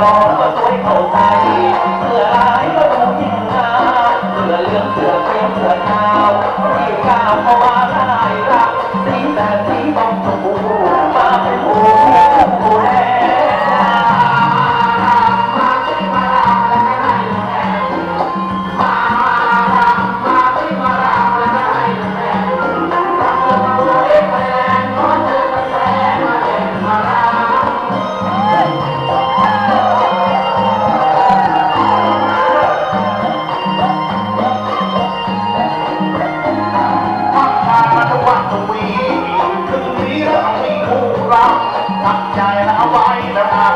con ở tuổi thổ thai รักตั้งใจแล้วไว้นะครับ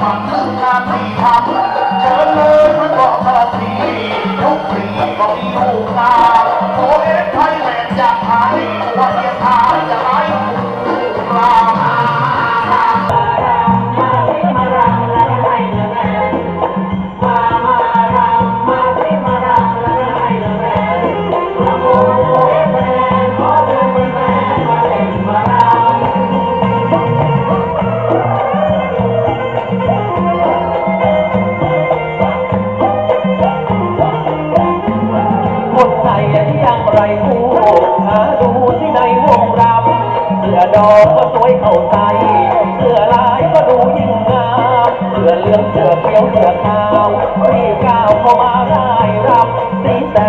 ฟังถึงหน้าที่ทำเชิเลยพระบอกทันทีทุกปีก็มี ดอกก็สวยเข้าใจเสื้อลายก็ดูยิ่งงามเสื้อเลืองเสื้อเขียวเสื้อขาวรีก้าวเข้ามาได้รับสีแต่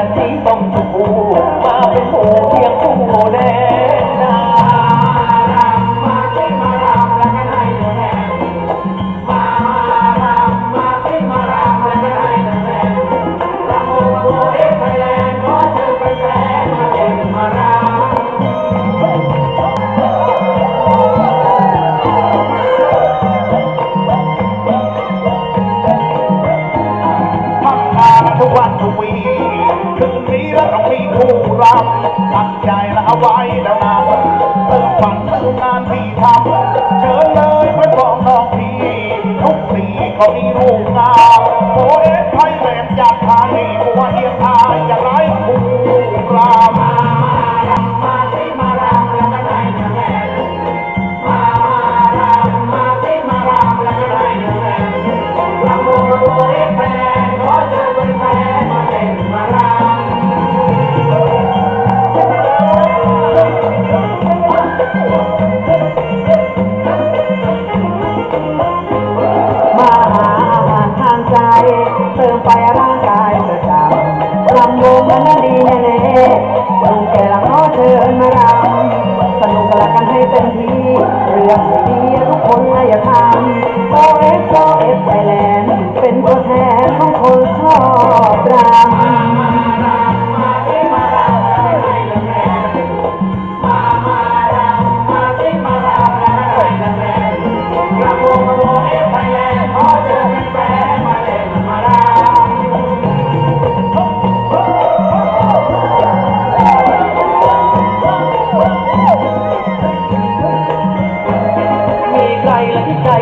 นาเติมฝันทั้งงานที่ทำเชิญเลยเพื่อนบอกน้องพี่ ทุกสีเขามีรูปงามโอเอสไทย รื่องดีทุกคนอย่าทำโอเอฟโอเอฟไทยแลนด์เป็นตัวแทนของ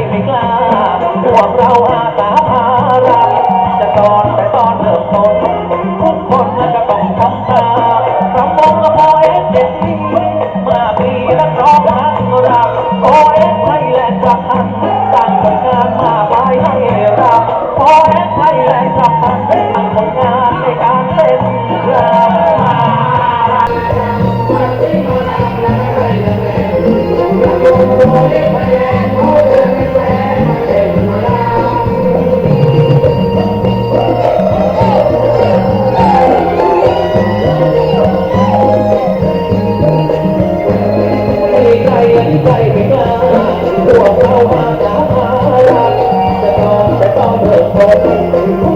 ไม่กล้า พวกเราอาสาพารับจะตอนแต่ตอนเริ่มต้น Oh,